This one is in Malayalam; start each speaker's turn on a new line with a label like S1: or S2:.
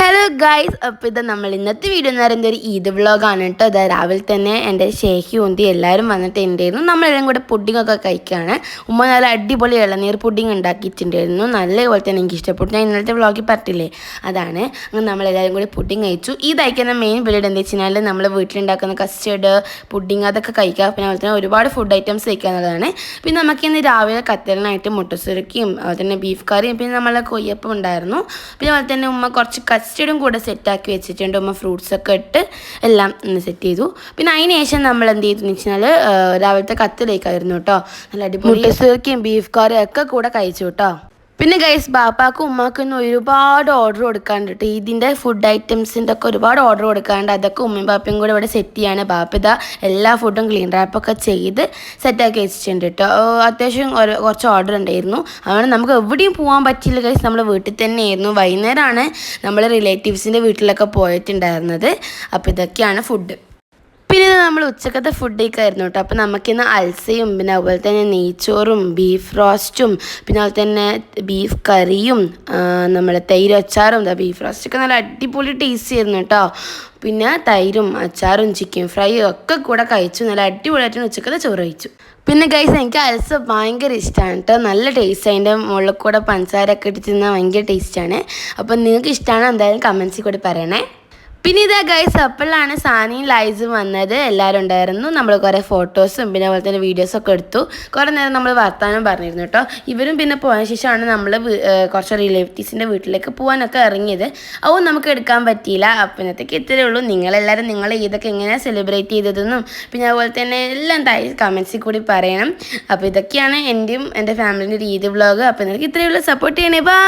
S1: ഹലോ ഗൈസ് അപ്പോൾ ഇത് നമ്മൾ ഇന്നത്തെ വീഡിയോ എന്ന് പറയുന്നത് ഒരു ഈദ് വ്ളോഗാണ് കേട്ടോ. അത് രാവിലെ തന്നെ എന്റെ ഷേഖി ഉന്തി എല്ലാവരും വന്നിട്ട് ഉണ്ടായിരുന്നു നമ്മളെല്ലാം കൂടെ പുഡിങ്ങൊക്കെ കഴിക്കുകയാണ് ഉമ്മ നല്ല അടിപൊളി ഇളനീർ പുഡിങ് ഉണ്ടാക്കിയിട്ടുണ്ടായിരുന്നു. നല്ലപോലെ തന്നെ എനിക്ക് ഇഷ്ടപ്പെട്ടു. ഞാൻ ഇന്നത്തെ വ്ളോഗിൽ പറ്റില്ലേ അതാണ്. അങ്ങനെ നമ്മളെല്ലാവരും കൂടി പുഡിങ് കഴിച്ചു. ഈ മെയിൻ പീരീഡ് എന്താ വെച്ച് കഴിഞ്ഞാൽ നമ്മൾ വീട്ടിലുണ്ടാക്കുന്ന കസ്റ്റേർഡ് പുഡിങ് അതൊക്കെ കഴിക്കുക. പിന്നെ അതുപോലെ തന്നെ ഒരുപാട് ഫുഡ് ഐറ്റംസ് കഴിക്കുക എന്നുള്ളതാണ്. പിന്നെ നമുക്ക് ഇന്ന് രാവിലെ കത്തലിനായിട്ട് മുട്ടസുരക്കിയും അതുപോലെ തന്നെ ബീഫ് കറിയും പിന്നെ നമ്മളെ കൊയ്യപ്പം ഉണ്ടായിരുന്നു. പിന്നെ അതുപോലെ തന്നെ ഉമ്മ കുറച്ച് കസ്റ്റർഡും കൂടെ സെറ്റാക്കി വെച്ചിട്ടുണ്ട്. ഉമ്മ ഫ്രൂട്ട്സൊക്കെ ഇട്ട് എല്ലാം സെറ്റ് ചെയ്തു. പിന്നെ അതിന് ശേഷം നമ്മൾ എന്ത് ചെയ്തു എന്ന് വെച്ചാൽ രാവിലത്തെ കത്തിലേക്കായിരുന്നു കേട്ടോ. നല്ല അടിപൊളി മുട്ടസുരക്കിയും ബീഫ് കറിയും ഒക്കെ കൂടെ കഴിച്ചു കേട്ടോ. പിന്നെ ഗൈസ് ബാപ്പാക്കും ഉമ്മാക്കും ഒരുപാട് ഓർഡർ കൊടുക്കാണ്ട് ഇതിന്റെ ഫുഡ് ഐറ്റംസിന്റെ ഒക്കെ ഒരുപാട് ഓർഡർ കൊടുക്കാണ്ട് അതൊക്കെ ഉമ്മയും ബാപ്പയും കൂടെ ഇവിടെ സെറ്റ് ചെയ്യാണ്. ബാപ്പ ഇതാ എല്ലാ ഫുഡും ക്ലീൻ റാപ്പൊക്കെ ചെയ്ത് സെറ്റാക്കി വെച്ചിട്ടുണ്ട് കേട്ടോ അത്യാവശ്യം കുറച്ച് ഓർഡർ ഉണ്ടായിരുന്നു. അതുകൊണ്ട് നമുക്ക് എവിടെയും പോകാൻ പറ്റില്ല ഗൈസ് നമ്മൾ വീട്ടിൽ തന്നെയായിരുന്നു. വൈകുന്നേരമാണ് നമ്മൾ റിലേറ്റീവ്സിന്റെ വീട്ടിലൊക്കെ പോയിട്ടുണ്ടായിരുന്നത്. അപ്പോൾ ഇതൊക്കെയാണ് ഫുഡ് പിന്നെ നമ്മൾ ഉച്ചക്കത്തെ ഫുഡൊക്കെ ആയിരുന്നു കേട്ടോ അപ്പോൾ നമുക്കിന്ന് അൽസയും പിന്നെ അതുപോലെ തന്നെ നെയ്ച്ചോറും ബീഫ് റോസ്റ്റും പിന്നെ അതുപോലെ തന്നെ ബീഫ് കറിയും നമ്മൾ തൈര് അച്ചാറും ബീഫ് റോസ്റ്റൊക്കെ നല്ല അടിപൊളി ടേസ്റ്റ് ആയിരുന്നു കേട്ടോ പിന്നെ തൈരും അച്ചാറും ചിക്കൻ ഫ്രൈയും ഒക്കെ കൂടെ കഴിച്ചു. നല്ല അടിപൊളിയായിട്ട് ഉച്ചക്കത്തെ ചോറ് കഴിച്ചു. പിന്നെ ഗൈസ് എനിക്ക് അൽസ ഭയങ്കര ഇഷ്ടമാണ് കേട്ടോ നല്ല ടേസ്റ്റ് അതിന്റെ മുകളിൽ കൂടെ പഞ്ചസാരൊക്കെ ഇട്ട് തിന്നാൽ ഭയങ്കര ടേസ്റ്റാണ് അപ്പോൾ നിങ്ങൾക്ക് ഇഷ്ടമാണ് എന്തായാലും കമൻസിൽ കൂടി പറയണേ. പിന്നെ ഇതാ ഗൈസ് അപ്പോഴാണ് സാനിയും ലൈസും വന്നത്. എല്ലാവരും ഉണ്ടായിരുന്നു. നമ്മൾ കുറേ ഫോട്ടോസും പിന്നെ അതുപോലെ തന്നെ വീഡിയോസൊക്കെ എടുത്തു. കുറേ നേരം നമ്മൾ വർത്താനം പറഞ്ഞിരുന്നു കേട്ടോ. ഇവരും പിന്നെ പോയ ശേഷമാണ് നമ്മൾ കുറച്ച് റിലേറ്റീവ്സിന്റെ വീട്ടിലേക്ക് പോകാനൊക്കെ ഇറങ്ങിയത്. അതും നമുക്ക് എടുക്കാൻ പറ്റിയില്ല. അപ്പം ഇന്നത്തേക്ക് ഇത്രയേ ഉള്ളൂ. നിങ്ങളെല്ലാവരും നിങ്ങൾ ഇതൊക്കെ എങ്ങനെയാണ് സെലിബ്രേറ്റ് ചെയ്തതെന്നും പിന്നെ അതുപോലെ തന്നെ എല്ലാം താഴെ കമൻസിൽ കൂടി പറയണം. അപ്പോൾ ഇതൊക്കെയാണ് എന്റെയും എന്റെ ഫാമിലിന്റെ രീതി വ്ളോഗ് അപ്പോൾ നിങ്ങൾക്ക് ഇത്രയേ ഉള്ളൂ. സപ്പോർട്ട് ചെയ്യണേ. ബാ